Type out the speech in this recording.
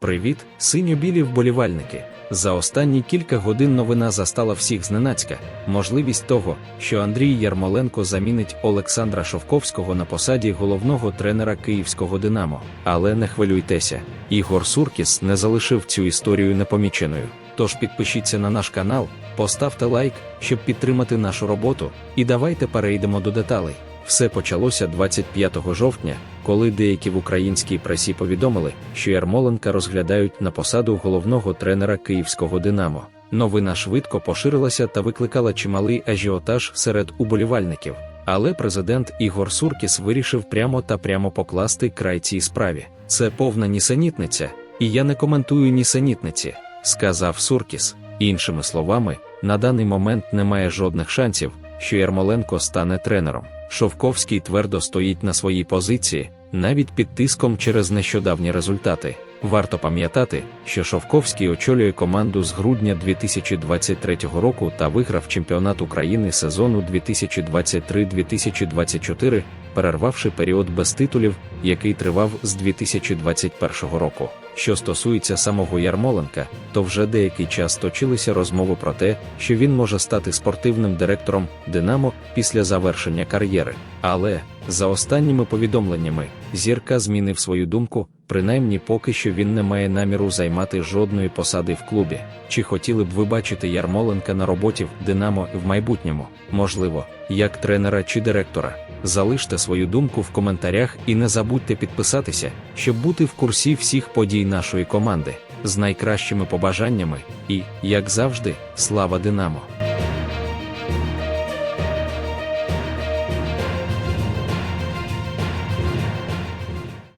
Привіт, синьо-білі вболівальники. За останні кілька годин новина застала всіх зненацька. Можливість того, що Андрій Ярмоленко замінить Олександра Шовковського на посаді головного тренера київського Динамо. Але не хвилюйтеся, Ігор Суркіс не залишив цю історію непоміченою. Тож підпишіться на наш канал, поставте лайк, щоб підтримати нашу роботу, і давайте перейдемо до деталей. Все почалося 25 жовтня, коли деякі в українській пресі повідомили, що Ярмоленка розглядають на посаду головного тренера київського Динамо. Новина швидко поширилася та викликала чималий ажіотаж серед уболівальників. Але президент Ігор Суркіс вирішив прямо та прямо покласти край цій справі. Це повна нісенітниця, і я не коментую нісенітниці, сказав Суркіс. Іншими словами, на даний момент немає жодних шансів, що Ярмоленко стане тренером. Шовковський твердо стоїть на своїй позиції, навіть під тиском через нещодавні результати. Варто пам'ятати, що Шовковський очолює команду з грудня 2023 року та виграв чемпіонат України сезону 2023-2024, перервавши період без титулів, який тривав з 2021 року. Що стосується самого Ярмоленка, то вже деякий час точилися розмови про те, що він може стати спортивним директором Динамо після завершення кар'єри. Але, за останніми повідомленнями, зірка змінив свою думку, принаймні поки що він не має наміру займати жодної посади в клубі. Чи хотіли б ви бачити Ярмоленка на роботі в Динамо в майбутньому? Можливо, як тренера чи директора. Залиште свою думку в коментарях і не забудьте підписатися, щоб бути в курсі всіх подій нашої команди з найкращими побажаннями і, як завжди, слава Динамо!